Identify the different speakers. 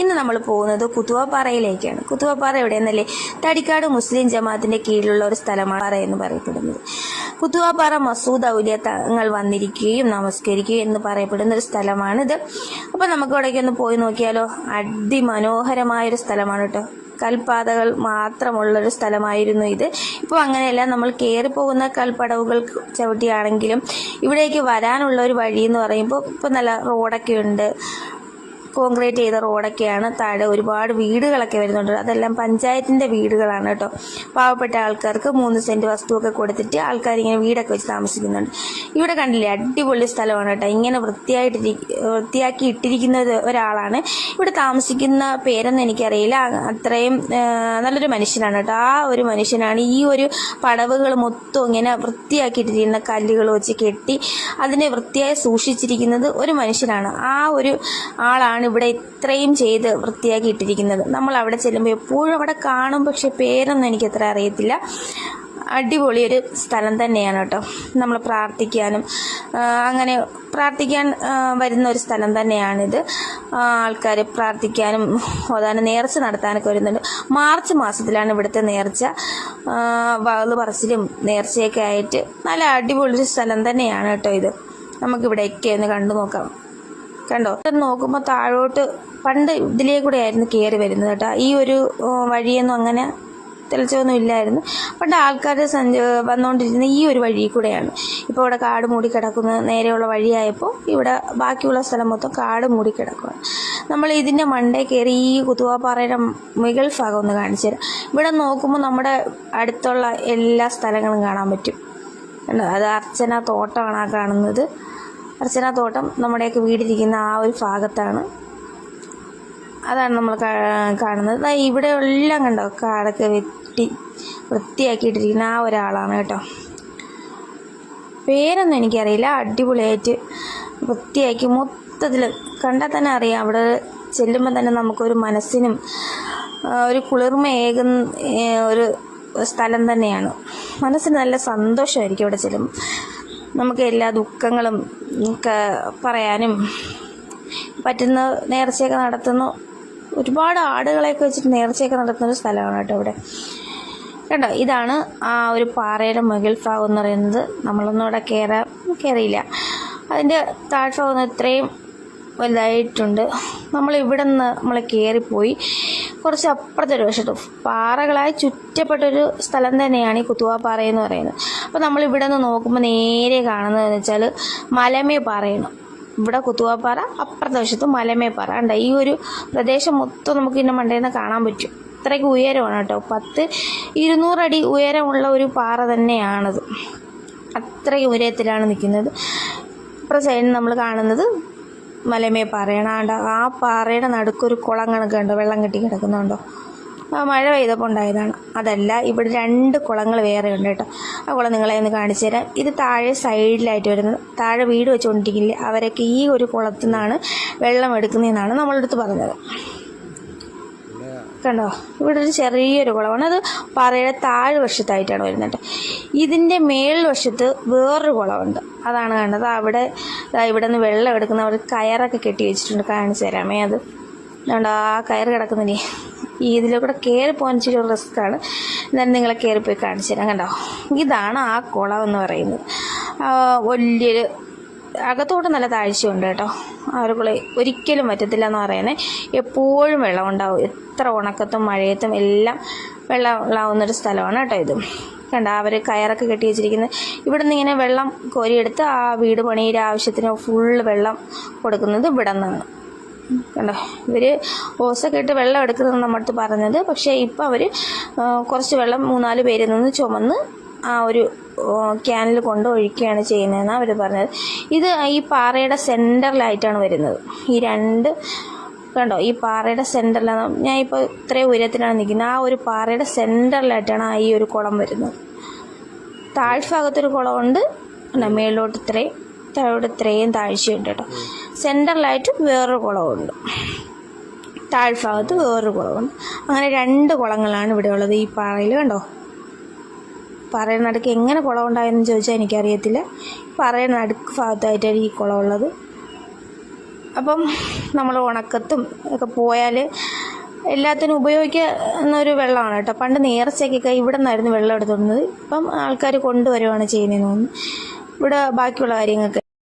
Speaker 1: ഇന്ന് നമ്മൾ പോകുന്നത് കുത്തുവപ്പാറയിലേക്കാണ്. കുത്തുവപ്പാറ എവിടെയെന്നല്ലേ? തടിക്കാട് മുസ്ലിം ജമാഅത്തിന്റെ കീഴിലുള്ള ഒരു സ്ഥലമാണ് പാറ എന്ന് പറയപ്പെടുന്നത്. കുത്തുവപ്പാറ മസൂദ് ഔലിയ തങ്ങൾ വന്നിരിക്കുകയും നമസ്കരിക്കുകയും എന്ന് പറയപ്പെടുന്ന ഒരു സ്ഥലമാണിത്. അപ്പൊ നമുക്ക് ഇവിടേക്ക് ഒന്ന് പോയി നോക്കിയാലോ? അതിമനോഹരമായ ഒരു സ്ഥലമാണ് കേട്ടോ. കൽപ്പാതകൾ മാത്രമുള്ളൊരു സ്ഥലമായിരുന്നു ഇത്. ഇപ്പോൾ അങ്ങനെയല്ല നമ്മൾ കയറി പോകുന്ന കൽപ്പടവുകൾ ചവിട്ടിയാണെങ്കിലും ഇവിടേക്ക് വരാനുള്ള ഒരു വഴി എന്ന് പറയുമ്പോൾ ഇപ്പോൾ നല്ല റോഡൊക്കെ ഉണ്ട്. കോൺക്രീറ്റ് ചെയ്ത റോഡൊക്കെയാണ് താഴെ ഒരുപാട് വീടുകളൊക്കെ വരുന്നുണ്ട്. അതെല്ലാം പഞ്ചായത്തിന്റെ വീടുകളാണ് കേട്ടോ. പാവപ്പെട്ട ആൾക്കാർക്ക് മൂന്ന് സെന്റ് വസ്തുവൊക്കെ കൊടുത്തിട്ട് ആൾക്കാർ ഇങ്ങനെ വീടൊക്കെ വെച്ച് താമസിക്കുന്നുണ്ട്. ഇവിടെ കണ്ടില്ലേ അടിപൊളി സ്ഥലമാണ് കേട്ടോ. ഇങ്ങനെ വൃത്തിയായിട്ട് വൃത്തിയാക്കി ഇട്ടിരിക്കുന്നത് ഒരാളാണ്. ഇവിടെ താമസിക്കുന്ന പേരൊന്നും എനിക്കറിയില്ല. അത്രയും നല്ലൊരു മനുഷ്യനാണ് കേട്ടോ. ആ ഒരു മനുഷ്യനാണ് ഈ ഒരു പടവുകൾ മൊത്തം ഇങ്ങനെ വൃത്തിയാക്കിയിട്ടിരിക്കുന്ന കല്ലുകൾ വെച്ച് കെട്ടി അതിനെ വൃത്തിയായി സൂക്ഷിച്ചിരിക്കുന്നത് ഒരു മനുഷ്യനാണ്. ആ ഒരു ആളാണ് ഇവിടെ ഇത്രയും ചെയ്ത് വൃത്തിയാക്കി ഇട്ടിരിക്കുന്നത്. നമ്മൾ അവിടെ ചെല്ലുമ്പോൾ എപ്പോഴും അവിടെ കാണും പക്ഷെ പേരൊന്നും എനിക്ക് അത്ര അറിയത്തില്ല. അടിപൊളി ഒരു സ്ഥലം തന്നെയാണ് കേട്ടോ. നമ്മൾ പ്രാർത്ഥിക്കാനും അങ്ങനെ പ്രാർത്ഥിക്കാൻ വരുന്ന ഒരു സ്ഥലം തന്നെയാണിത് ആൾക്കാർ പ്രാർത്ഥിക്കാനും ഓതാനും നേർച്ച നടത്താനൊക്കെ വരുന്നുണ്ട്. മാർച്ച് മാസത്തിലാണ് ഇവിടുത്തെ നേർച്ച. വകുതു പറച്ചിലും നേർച്ചയൊക്കെ ആയിട്ട് നല്ല അടിപൊളി ഒരു സ്ഥലം തന്നെയാണ് കേട്ടോ ഇത്. നമുക്കിവിടെയൊക്കെ ഒന്ന് കണ്ടു നോക്കാം. കണ്ടോ? ഇത് നോക്കുമ്പോൾ താഴോട്ട് പണ്ട് ഇതിലേ കൂടെ ആയിരുന്നു കയറി വരുന്നത് കേട്ടോ. ഈ ഒരു വഴിയൊന്നും അങ്ങനെ തെളിച്ചൊന്നും ഇല്ലായിരുന്നു. പണ്ട് ആൾക്കാർ സഞ്ച വന്നുകൊണ്ടിരുന്ന ഈ ഒരു വഴി കൂടെയാണ് ഇപ്പോൾ ഇവിടെ കാട് മൂടിക്കിടക്കുന്ന നേരെയുള്ള വഴിയായപ്പോൾ ഇവിടെ ബാക്കിയുള്ള സ്ഥലം മൊത്തം കാട് മൂടിക്കിടക്കുക നമ്മൾ ഇതിന്റെ മണ്ടേ കയറി ഈ കുത്തുവാപ്പാറയുടെ മുകൾ ഭാഗം ഒന്ന് കാണിച്ചു തരാം. ഇവിടെ നോക്കുമ്പോൾ നമ്മുടെ അടുത്തുള്ള എല്ലാ സ്ഥലങ്ങളും കാണാൻ പറ്റും. അത് അർച്ചന തോട്ടമാണ് ആ കാണുന്നത്. അർച്ചന തോട്ടം നമ്മുടെയൊക്കെ വീടിരിക്കുന്ന ആ ഒരു ഭാഗത്താണ്. അതാണ് നമ്മൾ കാണുന്നത്. ഇവിടെ എല്ലാം കണ്ടോ? കാടൊക്കെ വെട്ടി വൃത്തിയാക്കിയിട്ടിരിക്കുന്ന ആ ഒരാളാണ് കേട്ടോ. പേരൊന്നും എനിക്കറിയില്ല. അടിപൊളിയായിട്ട് വൃത്തിയാക്കി മൊത്തത്തിൽ കണ്ടാൽ തന്നെ അറിയാം. അവിടെ ചെല്ലുമ്പോൾ തന്നെ നമുക്കൊരു മനസ്സിനും ഒരു കുളിർമയേകുന്ന ഒരു സ്ഥലം തന്നെയാണ്. മനസ്സിന് നല്ല സന്തോഷമായിരിക്കും ഇവിടെ ചെല്ലുമ്പോൾ നമുക്ക് എല്ലാ ദുഃഖങ്ങളും പറയാനും പറ്റുന്ന നേർച്ചയൊക്കെ നടത്തുന്നു ഒരുപാട് ആടുകളെയൊക്കെ വെച്ചിട്ട് നേർച്ചയൊക്കെ നടത്തുന്ന ഒരു സ്ഥലമാണ് കേട്ടോ ഇവിടെ. കണ്ടോ? ഇതാണ് ആ ഒരു പാറയുടെ മുകൾ ഭാഗം എന്ന് പറയുന്നത്. നമ്മളൊന്നും അവിടെ കയറാൻ കയറിയില്ല അതിന്റെ താഴ്ഭാഗം ഇത്രയും വലുതായിട്ടുണ്ട്. നമ്മൾ ഇവിടെ നിന്ന് നമ്മൾ കയറിപ്പോയി കുറച്ച് അപ്പുറത്തൊരു വശത്ത് പാറകളായി ചുറ്റപ്പെട്ടൊരു സ്ഥലം തന്നെയാണ് ഈ കുത്തുവാപ്പാറ എന്ന് പറയുന്നത്. അപ്പോൾ നമ്മൾ ഇവിടെ നിന്ന് നോക്കുമ്പോൾ നേരെ കാണുന്നതെന്ന് വെച്ചാൽ മലമേ പാറയാണ്. ഇവിടെ കുത്തുവാപ്പാറ അപ്പുറത്തെ വശത്ത് മലമേ പാറ. ഉണ്ട് ഈ ഒരു പ്രദേശം മൊത്തം നമുക്ക് ഇന്ന മണ്ടയിൽ നിന്ന് കാണാൻ പറ്റും. ഇത്രയ്ക്ക് ഉയരമാണ് കേട്ടോ. പത്ത് ഇരുന്നൂറടി ഉയരമുള്ള ഒരു പാറ തന്നെയാണത്. അത്രയ്ക്ക് ഉയരത്തിലാണ് നിൽക്കുന്നത്. ഇപ്പുറത്തെ സൈഡിൽ നമ്മൾ കാണുന്നത് മലമേ പറയണാണ്ട്? ആ പാറയുടെ നടുക്കൊരു കുളം കണക്കുണ്ടോ വെള്ളം കെട്ടി കിടക്കുന്നുണ്ടോ? ആ മഴ പെയ്തപ്പോൾ ഉണ്ടായതാണ്. അതല്ല ഇവിടെ രണ്ട് കുളങ്ങൾ വേറെ ഉണ്ട് കേട്ടോ. ആ കുളം നിങ്ങളെ ഒന്ന് കാണിച്ചു തരാം. ഇത് താഴെ സൈഡിലായിട്ട് വരുന്നത്. താഴെ വീട് വെച്ചുകൊണ്ടിരിക്കില്ലേ അവരൊക്കെ ഈ ഒരു കുളത്തിൽ നിന്നാണ് വെള്ളം എടുക്കുന്നതെന്നാണ് നമ്മളടുത്ത് പറഞ്ഞത്. കണ്ടോ? ഇവിടെ ഒരു ചെറിയൊരു കുളമാണ്. അത് പാറയുടെ താഴ്വശത്തായിട്ടാണ് വരുന്നത്. ഇതിന്റെ മേൽ വശത്ത് വേറൊരു കുളമുണ്ട്. അതാണ് കണ്ടത്. അവിടെ ഇവിടെ നിന്ന് വെള്ളം എടുക്കുന്ന ഒരു കയറൊക്കെ കെട്ടി വെച്ചിട്ടുണ്ട്. കാണിച്ചു തരാമേ അത്. അതുകൊണ്ട് ആ കയറ് കിടക്കുന്നില്ലേ ഈ ഇതിലൂടെ കയറി പോകാൻ റിസ്ക് റിസ്ക്കാണ് എന്നാലും നിങ്ങളെ കയറി പോയി കാണിച്ചു തരാം. കണ്ടോ? ഇതാണ് ആ കുളം എന്ന് പറയുന്നത്. വലിയൊരു അകത്തോട്ട് നല്ല താഴ്ചയുണ്ട് കേട്ടോ. ആ ഒരു കുളി ഒരിക്കലും പറ്റത്തില്ല എന്ന് പറയുന്നത് എപ്പോഴും വെള്ളം ഉണ്ടാവും എത്ര ഉണക്കത്തും മഴയത്തും എല്ലാം വെള്ളം ഉണ്ടാവുന്നൊരു സ്ഥലമാണ് കേട്ടോ ഇത്. കണ്ട അവർ കയറൊക്കെ കെട്ടി വെച്ചിരിക്കുന്നത് ഇവിടെ നിന്ന് ഇങ്ങനെ വെള്ളം കോരിയെടുത്ത് ആ വീട് പണിയുടെ ആവശ്യത്തിന് ഫുള്ള് വെള്ളം കൊടുക്കുന്നത് ഇവിടെ നിന്നാണ് കണ്ടോ ഇവർ ഓസൊക്കെ ഇട്ട് വെള്ളം എടുക്കുന്നത് നമ്മളടുത്ത് പറഞ്ഞത്. പക്ഷേ ഇപ്പോൾ അവർ കുറച്ച് വെള്ളം മൂന്നാൽ പേരിൽ നിന്ന് ചുമന്ന് ആ ഒരു ക്യാനിൽ കൊണ്ട് ഒഴിക്കുകയാണ് ചെയ്യുന്നതെന്നാണ് അവർ പറഞ്ഞത്. ഇത് ഈ പാറയുടെ സെന്ററിലായിട്ടാണ് വരുന്നത്. ഈ രണ്ട് കണ്ടോ ഈ പാറയുടെ സെന്ററിലാണ് ഞാൻ ഇപ്പോൾ ഇത്രയും ഉയരത്തിലാണ് നിൽക്കുന്നത്. ആ ഒരു പാറയുടെ സെന്ററിലായിട്ടാണ് ഈ ഒരു കുളം വരുന്നത്. താഴ്ഭാഗത്തൊരു കുളമുണ്ട്. മേളിലോട്ട് ഇത്രയും താഴോട്ട് ഇത്രയും താഴ്ചയുണ്ട് കേട്ടോ. സെന്ററിലായിട്ട് വേറൊരു കുളമുണ്ട്. താഴ്ഭാഗത്ത് വേറൊരു കുളമുണ്ട്. അങ്ങനെ രണ്ട് കുളങ്ങളാണ് ഇവിടെ ഉള്ളത് ഈ പാറയിൽ കണ്ടോ? പാറയുടെ നടുക്ക് എങ്ങനെ കുളം ഉണ്ടായെന്ന് ചോദിച്ചാൽ എനിക്കറിയത്തില്ല. പാറയുടെ നടുക്ക് ഭാഗത്തായിട്ടാണ് ഈ കുളം ഉള്ളത് അപ്പം നമ്മൾ ഉണക്കത്തും ഒക്കെ പോയാൽ എല്ലാത്തിനും ഉപയോഗിക്കുന്ന ഒരു വെള്ളമാണ് കേട്ടോ. പണ്ട് നേർച്ചയ്ക്കൊക്കെ ഇവിടെ നിന്നായിരുന്നു വെള്ളം എടുത്തുകൊണ്ടത് ഇപ്പം ആൾക്കാർ കൊണ്ടുവരുവാണ് ചെയ്യുന്നതെന്ന് തോന്നുന്നു. ഇവിടെ ബാക്കിയുള്ള കാര്യങ്ങൾക്ക്